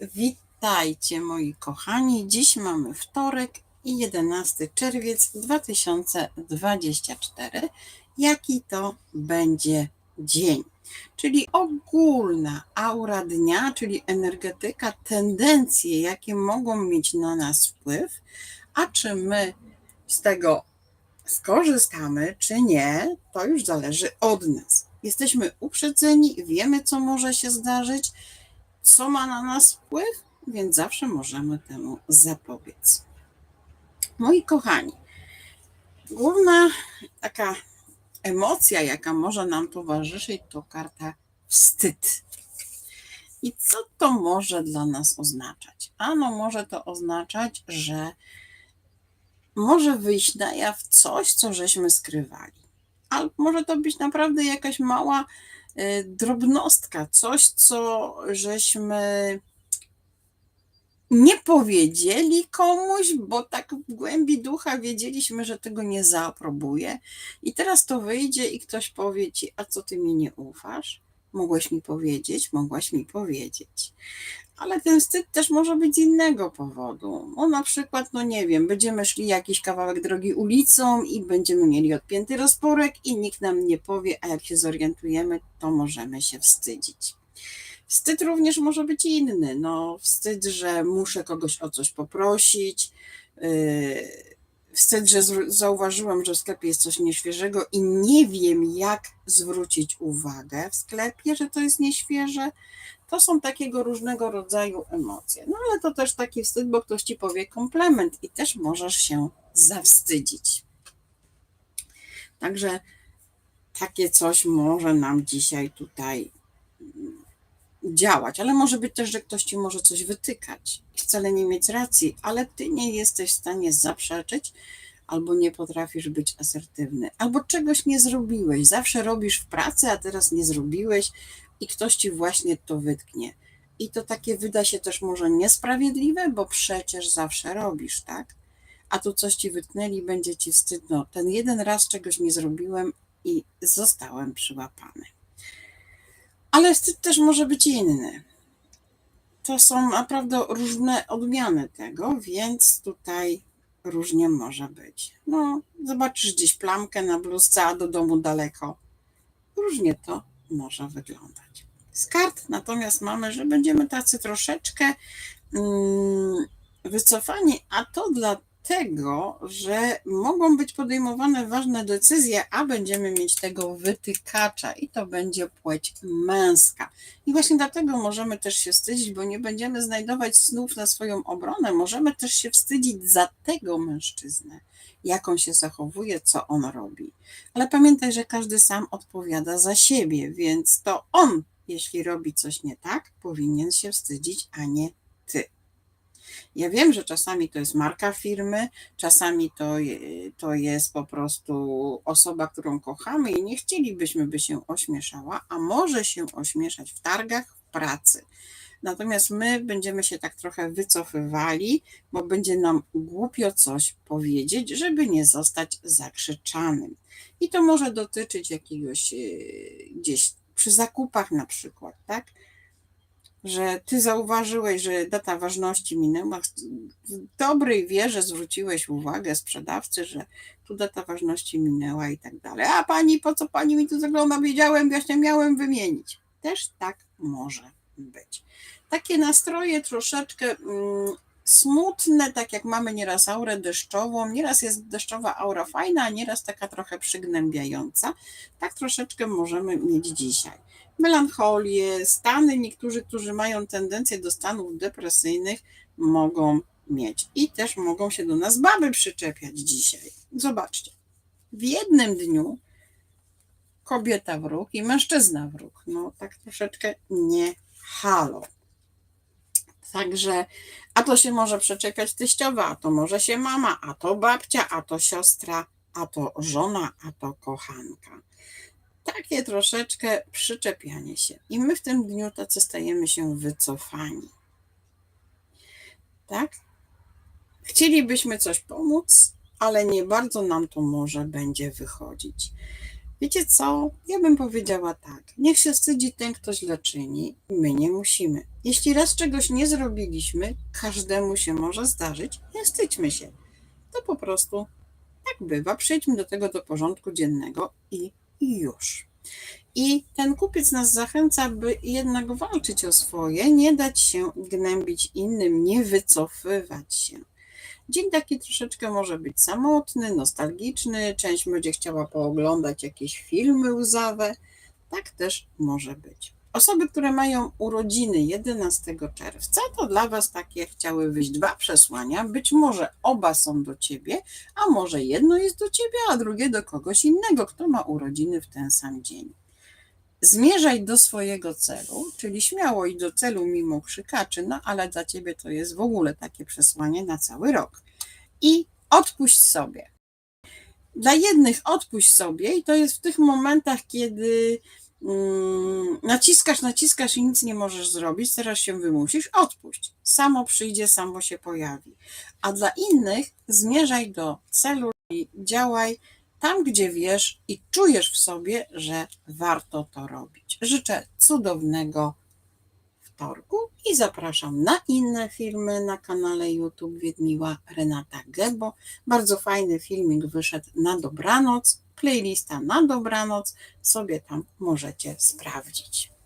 Witajcie moi kochani. Dziś mamy wtorek i 11 czerwiec 2024. Jaki to będzie dzień? Czyli ogólna aura dnia, czyli energetyka, tendencje, jakie mogą mieć na nas wpływ, a czy my z tego skorzystamy, czy nie, to już zależy od nas. Jesteśmy uprzedzeni, wiemy, co może się zdarzyć co ma na nas wpływ, więc zawsze możemy temu zapobiec. Moi kochani, główna taka emocja, jaka może nam towarzyszyć, to karta wstyd. I co to może dla nas oznaczać? Ano, może to oznaczać, że może wyjść na jaw coś, co żeśmy skrywali. Albo może to być naprawdę jakaś mała drobnostka, coś, co żeśmy nie powiedzieli komuś, bo tak w głębi ducha wiedzieliśmy, że tego nie zaaprobuje. I teraz to wyjdzie i ktoś powie ci, a co ty mi nie ufasz? Mogłeś mi powiedzieć, mogłaś mi powiedzieć ale ten wstyd też może być z innego powodu. No na przykład, no nie wiem, będziemy szli jakiś kawałek drogi ulicą i będziemy mieli odpięty rozporek i nikt nam nie powie, a jak się zorientujemy, to możemy się wstydzić. Wstyd również może być inny. No, wstyd, że muszę kogoś o coś poprosić. Yy, wstyd, że zauważyłam, że w sklepie jest coś nieświeżego i nie wiem, jak zwrócić uwagę w sklepie, że to jest nieświeże. To są takiego różnego rodzaju emocje. No ale to też taki wstyd, bo ktoś ci powie komplement i też możesz się zawstydzić. Także takie coś może nam dzisiaj tutaj działać, ale może być też, że ktoś ci może coś wytykać i wcale nie mieć racji, ale ty nie jesteś w stanie zaprzeczyć, albo nie potrafisz być asertywny, albo czegoś nie zrobiłeś. Zawsze robisz w pracy, a teraz nie zrobiłeś, i ktoś ci właśnie to wytknie. I to takie wyda się też może niesprawiedliwe, bo przecież zawsze robisz, tak? A tu coś ci wytknęli, będzie ci wstyd. No, ten jeden raz czegoś nie zrobiłem i zostałem przyłapany. Ale wstyd też może być inny. To są naprawdę różne odmiany tego, więc tutaj różnie może być. No, zobaczysz gdzieś plamkę na bluzce, a do domu daleko. Różnie to może wyglądać. Z kart natomiast mamy, że będziemy tacy troszeczkę mm, wycofani, a to dlatego, że mogą być podejmowane ważne decyzje, a będziemy mieć tego wytykacza i to będzie płeć męska. I właśnie dlatego możemy też się wstydzić, bo nie będziemy znajdować snów na swoją obronę, możemy też się wstydzić za tego mężczyznę jak on się zachowuje, co on robi. Ale pamiętaj, że każdy sam odpowiada za siebie, więc to on, jeśli robi coś nie tak, powinien się wstydzić, a nie. Ja wiem, że czasami to jest marka firmy, czasami to, to jest po prostu osoba, którą kochamy i nie chcielibyśmy, by się ośmieszała, a może się ośmieszać w targach, w pracy. Natomiast my będziemy się tak trochę wycofywali, bo będzie nam głupio coś powiedzieć, żeby nie zostać zakrzyczanym. I to może dotyczyć jakiegoś e, gdzieś przy zakupach na przykład, tak? Że ty zauważyłeś, że data ważności minęła. W dobrej wierze zwróciłeś uwagę sprzedawcy, że tu data ważności minęła i tak dalej. A pani, po co pani mi tu zagląda? Wiedziałem, właśnie miałem wymienić. Też tak może być. Takie nastroje troszeczkę mm, smutne, tak jak mamy nieraz aurę deszczową, nieraz jest deszczowa aura fajna, a nieraz taka trochę przygnębiająca. Tak troszeczkę możemy mieć dzisiaj. Melancholię, stany, niektórzy, którzy mają tendencję do stanów depresyjnych, mogą mieć. I też mogą się do nas baby przyczepiać dzisiaj. Zobaczcie. W jednym dniu kobieta wróg i mężczyzna wróg. No tak troszeczkę nie halo. Także, a to się może przeczepiać teściowa, a to może się mama, a to babcia, a to siostra, a to żona, a to kochanka. Takie troszeczkę przyczepianie się. I my w tym dniu tacy stajemy się wycofani. Tak? Chcielibyśmy coś pomóc, ale nie bardzo nam to może będzie wychodzić. Wiecie co? Ja bym powiedziała tak. Niech się wstydzi ten, kto źle czyni. My nie musimy. Jeśli raz czegoś nie zrobiliśmy, każdemu się może zdarzyć, nie wstydźmy się. To po prostu tak bywa. Przejdźmy do tego do porządku dziennego i, i już. I ten kupiec nas zachęca, by jednak walczyć o swoje, nie dać się gnębić innym, nie wycofywać się. Dzień taki troszeczkę może być samotny, nostalgiczny, część będzie chciała pooglądać jakieś filmy łzawe. Tak też może być. Osoby, które mają urodziny 11 czerwca, to dla Was takie chciały wyjść dwa przesłania. Być może oba są do Ciebie, a może jedno jest do Ciebie, a drugie do kogoś innego, kto ma urodziny w ten sam dzień. Zmierzaj do swojego celu, czyli śmiało i do celu mimo krzykaczy, no ale dla Ciebie to jest w ogóle takie przesłanie na cały rok. I odpuść sobie. Dla jednych odpuść sobie, i to jest w tych momentach, kiedy mm, naciskasz, naciskasz i nic nie możesz zrobić, teraz się wymusisz, odpuść. Samo przyjdzie, samo się pojawi. A dla innych zmierzaj do celu i działaj tam, gdzie wiesz i czujesz w sobie, że warto to robić. Życzę cudownego wtorku i zapraszam na inne filmy na kanale YouTube Wiedmiła Renata Gebo. Bardzo fajny filmik wyszedł na dobranoc, playlista na dobranoc, sobie tam możecie sprawdzić.